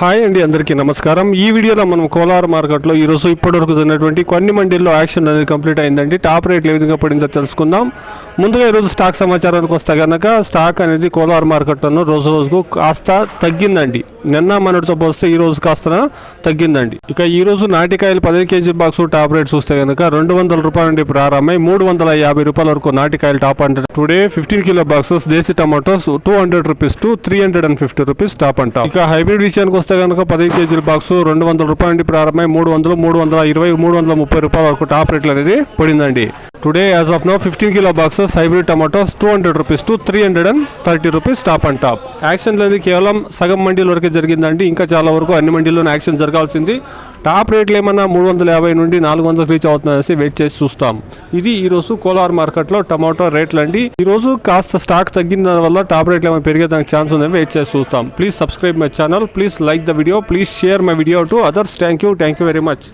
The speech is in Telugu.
హాయ్ అండి అందరికీ నమస్కారం. ఈ వీడియోలో మనం కోలార్ మార్కెట్లో ఈరోజు ఇప్పటివరకు జరిగినటువంటి కొన్ని మండీల్లో యాక్షన్ అనేది కంప్లీట్ అయిందండి. టాప్ రేట్లు ఏ విధంగా పడిందో తెలుసుకుందాం. ముందుగా ఈరోజు స్టాక్ సమాచారానికి వస్తే కనుక స్టాక్ అనేది కోలార్ మార్కెట్లోనూ రోజు రోజుకు కాస్త తగ్గిందండి. నిన్న మనటితో పోస్తే ఈ రోజు కాస్త తగ్గిందండి. ఇక ఈ రోజు నాటికాయలు పదిహేను కేజీ బాక్స్ టాప్ రేట్ చూస్తే కనుక రెండు వందల రూపాయల నుండి ప్రారంభమై మూడు వందల యాభై రూపాయల వరకు నాటికాయలు టాప్ అంటే today fifteen kilo boxes desi tomatoes two hundred rupees to three hundred and fifty rupees top అంట ఇక హైబ్రిడ్ విషయానికి వస్తే కనుక పదిహేను కేజీల బాక్స్ రెండు వందల రూపాయల నుండి ప్రారంభమై మూడు వందలు మూడు వందల ఇరవై మూడు వందల ముప్పై రూపాయల వరకు టాప్ రేట్లు అనేది పడిందండి. Today as of now fifteen kilo boxes hybrid tomatoes two hundred rupees to three hundred and thirty rupees top and top. Auction అనేది కేవలం సగం మండీల వరకు జరిగిందండి ఇంకా చాలా వరకు అన్ని మండీల్లోనే యాక్షన్ జరగాల్సింది. టాప్ రేట్లు ఏమన్నా మూడు వందల యాభై నుండి నాలుగు వందలకు రీచ్ అవుతుందనేసి వెయిట్ చేసి చూస్తాం. ఇది ఈరోజు కోలార్ మార్కెట్లో టమాటో రేట్లు అండి. ఈ రోజు కాస్త స్టాక్ తగ్గిన దాని వల్ల టాప్ రేట్లు ఏమైనా పెరిగేదానికి ఛాన్స్ ఉందని వెయిట్ చేసి చూస్తాం. Please subscribe my channel please like the video please share my video to others. Thank you thank you very much.